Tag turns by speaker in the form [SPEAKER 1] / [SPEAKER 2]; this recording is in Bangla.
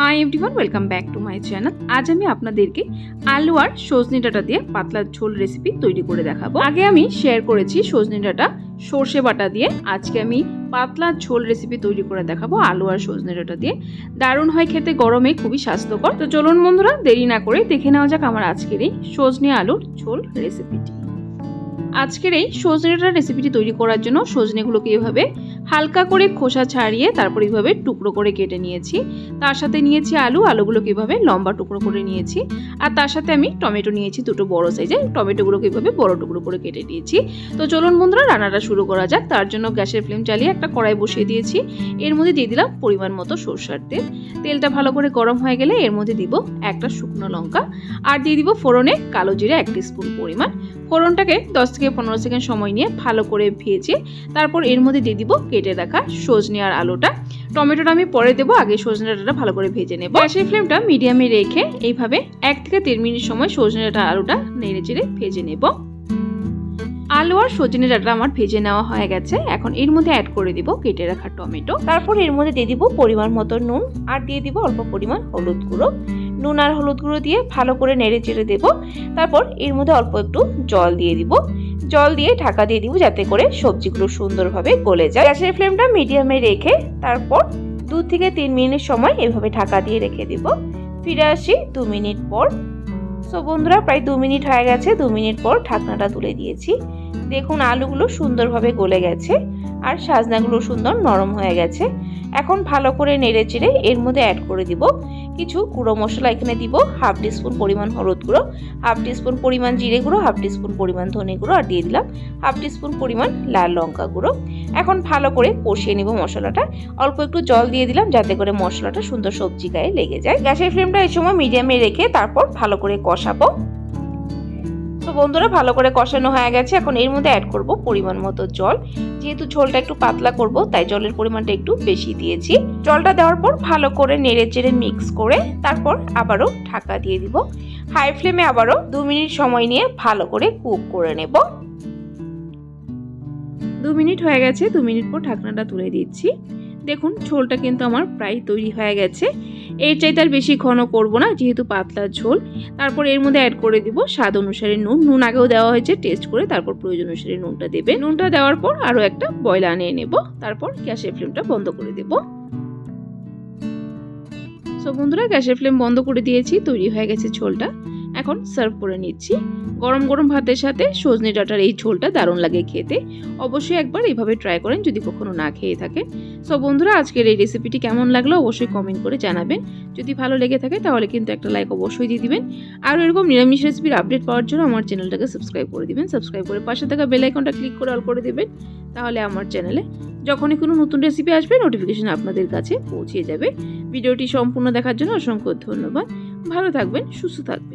[SPEAKER 1] Hi everyone welcome back to my channel আজ আমি আপনাদেরকে আলু আর সজনে ডাঁটা দিয়ে পাতলা ঝোল রেসিপি তৈরি করে দেখাবো। আগে আমি শেয়ার করেছি সজনে ডাঁটা, সর্ষে বাটা দিয়ে। আজকে আমি পাতলা ঝোল রেসিপি তৈরি করে দেখাবো আলু আর সজনে ডাঁটা দিয়ে। দারুণ হয় খেতে, গরমে খুবই স্বাস্থ্যকর। তো চলুন বন্ধুরা, দেরি না করে দেখে নেওয়া যাক আমার আজকের এই সজনে আলুর ঝোল রেসিপিটি আজকের এই সজনে ডাঁটার রেসিপিটি তৈরি করার জন্য সজনেগুলোকে এভাবে হালকা করে খোসা ছাড়িয়ে তারপর এইভাবে টুকরো করে কেটে নিয়েছি। তার সাথে নিয়েছি আলু, আলুগুলোকে এভাবে লম্বা টুকরো করে নিয়েছি। আর তার সাথে আমি টমেটো নিয়েছি দুটো বড় সাইজে টমেটোগুলোকে এভাবে বড় টুকরো করে কেটে দিয়েছি তো চলুন বন্ধুরা, রান্নাটা শুরু করা যাক। তার জন্য গ্যাসের ফ্লেম চালিয়ে একটা কড়াই বসিয়ে দিয়েছি। এর মধ্যে দিয়ে দিলাম পরিমাণ মতো সরষার তেল। তেলটা ভালো করে গরম হয়ে গেলে এর মধ্যে দিব একটা শুকনো লঙ্কা। আর দিয়ে দিব ফোড়নে কালো জিরে এক স্পুন পরিমাণ। ফোড়নটাকে দশ থেকে পনেরো সেকেন্ড সময় নিয়ে ভালো করে ভেজে তারপর এর মধ্যে দিয়ে দিব কেটে রাখা সজনে আর আলুটা। টমেটোটা আমি পরে দেবো, আগে সজনে ডাঁটাটা ভালো করে ভেজে নেব। গ্যাসের ফ্লেমটা মিডিয়ামে রেখে এইভাবে এক থেকে তিন মিনিট সময় সজনে ডাঁটা আলুটা নেড়ে চেড়ে ভেজে নেব। আলু আর সজনে ডাঁটা আমার ভেজে নেওয়া হয়ে গেছে। এখন এর মধ্যে অ্যাড করে দিব কেটে রাখা টমেটো। তারপর এর মধ্যে দিয়ে দিব পরিমাণ মতো নুন আর দিয়ে দিব অল্প পরিমাণ হলুদ গুঁড়ো। নুন আর হলুদ গুঁড়ো দিয়ে ভালো করে নেড়ে চেড়ে দেবো। তারপর এর মধ্যে অল্প একটু জল দিয়ে দিব। জল দিয়ে ঢাকা দিয়ে দিব যাতে করে সবজিগুলো সুন্দরভাবে গলে যায়। গ্যাসের ফ্লেমটা মিডিয়ামে রেখে তারপর দু থেকে তিন মিনিট সময় এভাবে ঢাকা দিয়ে রেখে দিব। ফিরে আসি দু মিনিট পর। সো বন্ধুরা, প্রায় দু মিনিট হয়ে গেছে, দু মিনিট পর ঢাকনাটা তুলে দিয়েছি। দেখুন, আলুগুলো সুন্দরভাবে গলে গেছে আর সাজনাগুলো সুন্দর নরম হয়ে গেছে। এখন ভালো করে নেড়ে চেড়ে এর মধ্যে অ্যাড করে দিব কিছু গুঁড়ো মশলা। এখানে দিব হাফ টিস্পুন পরিমাণ হলুদ গুঁড়ো, হাফ টিস্পুন পরিমাণ জিরে গুঁড়ো, হাফ টিস্পুন পরিমাণ ধনে গুঁড়ো, আর দিয়ে দিলাম হাফ টিস্পুন পরিমাণ লাল লঙ্কা গুঁড়ো। এখন ভালো করে কষিয়ে নিব মশলাটা। অল্প একটু জল দিয়ে দিলাম যাতে করে মশলাটা সুন্দর সবজি গায়ে লেগে যায়। গ্যাসের ফ্লেমটা এই সময় মিডিয়ামে রেখে তারপর ভালো করে কষাবো। তো বন্ধুরা, ভালো করে কষানো হয়ে গেছে। এখন এর মধ্যে অ্যাড করব পরিমাণ মতো জল। যেহেতু ঝোলটা একটু পাতলা করব, তাই জলের পরিমাণটা একটু বেশি দিয়েছি। জলটা দেওয়ার পর ভালো করে নেড়ে চেড়ে মিক্স করে তারপর আবারও ঢাকা দিয়ে দিব। হাই ফ্লেমে আবারও দু মিনিট সময় নিয়ে ভালো করে কুক করে নেব। দু মিনিট হয়ে গেছে, দু মিনিট পর ঢাকনাটা তুলে দিচ্ছি। দেখুন, ঝোলটা কিন্তু আমার প্রায় তৈরি হয়ে গেছে। এর চাইতে আর বেশি ঘন করব না, যেহেতু পাতলা ঝোল। তারপর এর মধ্যে অ্যাড করে দিব স্বাদ অনুসারে নুন। নুন আগেও দেওয়া হয়েছে টেস্ট করে তারপর প্রয়োজন অনুসারে নুনটা দেবে নুনটা দেওয়ার পর আরও একটা বয়লা আনিয়ে নেব। তারপর গ্যাসের ফ্লেমটা বন্ধ করে দেব। সো বন্ধুরা, গ্যাসের ফ্লেম বন্ধ করে দিয়েছি, তৈরি হয়ে গেছে ঝোলটা। এখন সার্ভ করে নিচ্ছি। গরম গরম ভাতের সাথে সজনে ডাঁটার এই ঝোলটা দারুণ লাগে খেতে। অবশ্যই একবার এইভাবে ট্রাই করেন যদি কখনো না খেয়ে থাকেন। সো বন্ধুরা, আজকের এই রেসিপিটি কেমন লাগল অবশ্যই কমেন্ট করে জানাবেন। যদি ভালো লেগে থাকে তাহলে কিন্তু একটা লাইক অবশ্যই দিয়ে দিবেন। আর এরকম নিরামিষ রেসিপির আপডেট পাওয়ার জন্য আমার চ্যানেলটাকে সাবস্ক্রাইব করে দিবেন। সাবস্ক্রাইব করে পাশে থাকা বেল আইকনটা ক্লিক করে অল করে দেবেন। তাহলে আমার চ্যানেলে যখনই কোনো নতুন রেসিপি আসবে নোটিফিকেশন আপনাদের কাছে পৌঁছে যাবে। ভিডিওটি সম্পূর্ণ দেখার জন্য অসংখ্য ধন্যবাদ। ভালো থাকবেন, সুস্থ থাকবেন।